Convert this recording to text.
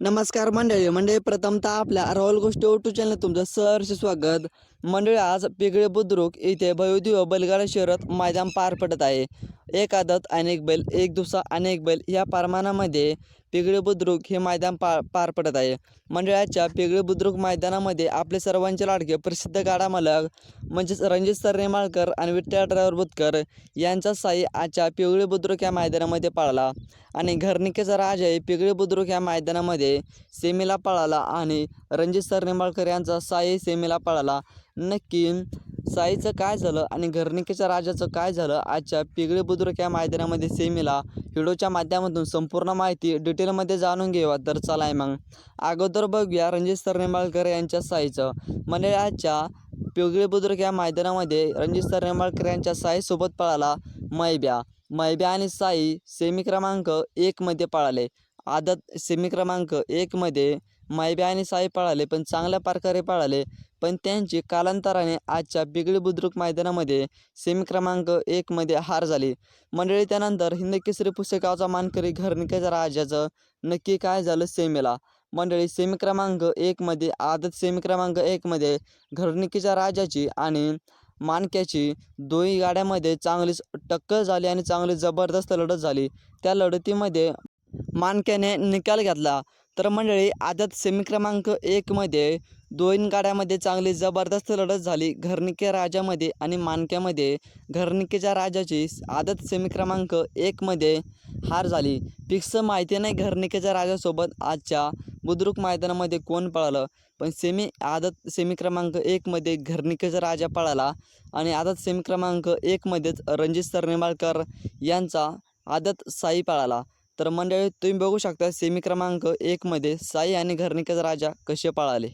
नमस्कार मंडळी मंडळी प्रथमतः आपल्या राहुल गोष्टी ओटू चॅनल तुमचं सहर्ष स्वागत. मंडळी आज पिगळे बुद्रुक येथे भयोदिव बैलगाडा शहरात मैदान पार पडत आहे. एक आदत अनेक बैल एक दुसरा अनेक बैल या परमानामध्ये पिगळे बुद्रुक हे मैदान पार पार पडत आहे. मंडळाच्या पिगळे बुद्रुक मैदानामध्ये आपले सर्वांचे लाडके प्रसिद्ध गाडा मालक म्हणजेच रणजित सर रेमाळकर आणि विठ्ठल ड्रायव्हर बुतकर यांचा साई आजच्या पिगळे बुद्रुक या मैदानामध्ये पाळला आणि घरनिकेचा राजा आहे पिगळे बुद्रुक या मैदानामध्ये सेमीला पळाला आणि रणजित सर नेमाळकर यांचा साई सेमीला पळाला. नक्की साईचं काय झालं आणि घरणिकेच्या राजाचं काय झालं आजच्या पिगळे बुद्रुक या मैदानामध्ये सेमीला व्हिडिओच्या माध्यमातून संपूर्ण माहिती डिटेलमध्ये जाणून घेऊया तर चला आहे मग. अगोदर बघूया रणजित सरनिंबाळकर यांच्या साईचं. म्हणजे आजच्या पिगळे बुद्रुक या मैदानामध्ये रणजित सरनिंबाळकर यांच्या साईसोबत पळाला मैब्या. मैब्या आणि साई सेमी क्रमांक एकमध्ये पळाले. आदत सेमी क्रमांक एकमध्ये मायबी आणि साई पळाले पण चांगल्या प्रकारे पळाले. पण त्यांची कालांतराने आजच्या बिगडी बुद्रुक मैदानामध्ये सेमी क्रमांक एकमध्ये हार झाली. मंडळी त्यानंतर हिंद केसरी पुस्तकाचा मानकरी घरनिकेच्या राजाचं नक्की काय झालं सेमीला? मंडळी सेमी क्रमांक एकमध्ये आदत सेमी क्रमांक एकमध्ये घरनिकेच्या राजाची आणि मानक्याची दोन्ही गाड्यामध्ये चांगलीच टक्कर झाली आणि चांगली जबरदस्त लढत झाली. त्या लढतीमध्ये मानक्याने निकाल घेतला. तर मंडळी आदत सेमी क्रमांक एकमध्ये दोन गाड्यामध्ये चांगली जबरदस्त लढत झाली. घरनिके राजामध्ये आणि मानक्यामध्ये घरनिकेच्या राजाची आदत सेमी क्रमांक एकमध्ये हार झाली. फिक्स माहिती नाही घरनिकेच्या राजासोबत आजच्या बुद्रुक मैदानामध्ये कोण पळालं पण सेमी आदत सेमी क्रमांक एकमध्ये घरनिकेचा राजा पळाला आणि आदत सेमी क्रमांक एकमध्येच रणजित सरनिमाळकर यांचा आदत साई पळाला. तर मंडळी तुम्ही बघू शकता सेमी क्रमांक एकमध्ये साई आणि घरनिकेचा राजा कसे पळाले.